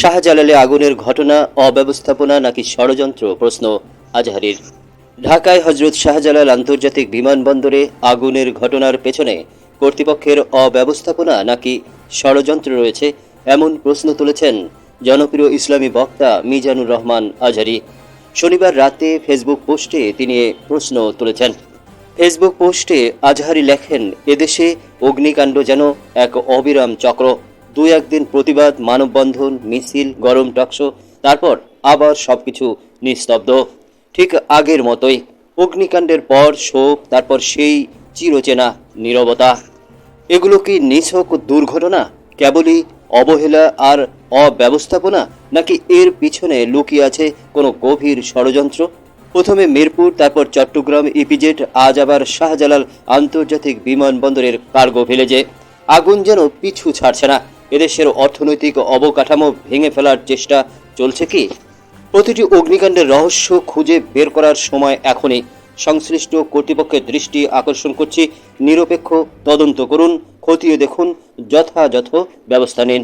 শাহজালালে আগুনের ঘটনা, অব্যবস্থাপনা নাকি ষড়যন্ত্র? প্রশ্ন আজহারির। ঢাকায় হজরত শাহজালাল আন্তর্জাতিক বিমানবন্দরে আগুনের ঘটনার পেছনে কর্তৃপক্ষের অব্যবস্থাপনা নাকি ষড়যন্ত্র রয়েছে, এমন প্রশ্ন তুলেছেন জনপ্রিয় ইসলামী বক্তা মিজানুর রহমান আজহারি। শনিবার রাতে ফেসবুক পোস্টে তিনি প্রশ্ন তুলেছেন। ফেসবুক পোস্টে আজহারি লেখেন, এদেশে অগ্নিকাণ্ড যেন এক অবিরাম চক্র। দুই একদিন প্রতিবাদ, মানববন্ধন, মিছিল, গরম টকশো, তারপর আবার সবকিছু নিস্তব্ধ। ঠিক আগের মতোই অগ্নিকাণ্ডের পর শোক, তারপর সেই চিরচেনা নীরবতা। এগুলো কি নিছক দুর্ঘটনা? কেবলই অবহেলা আর অব্যবস্থাপনা, নাকি এর পিছনে লুকিয়ে আছে কোনো গভীর ষড়যন্ত্র? প্রথমে মিরপুর, তারপর চট্টগ্রাম, ইপিজেড, আজ আবার শাহজালাল আন্তর্জাতিক বিমানবন্দরের কার্গো ভিলেজে। আগুন যেন পিছু ছাড়ছে না। এদেশের অর্থনৈতিক অবকাঠামো ভেঙে ফেলার চেষ্টা চলছে কি? প্রতিটি অগ্নিকাণ্ডের রহস্য খুঁজে বের করার সময় এখনই সংশ্লিষ্ট কর্তৃপক্ষের দৃষ্টি আকর্ষণ করছি। নিরপেক্ষ তদন্ত করুন, খতিয়ে দেখুন, যথাযথ ব্যবস্থা নিন।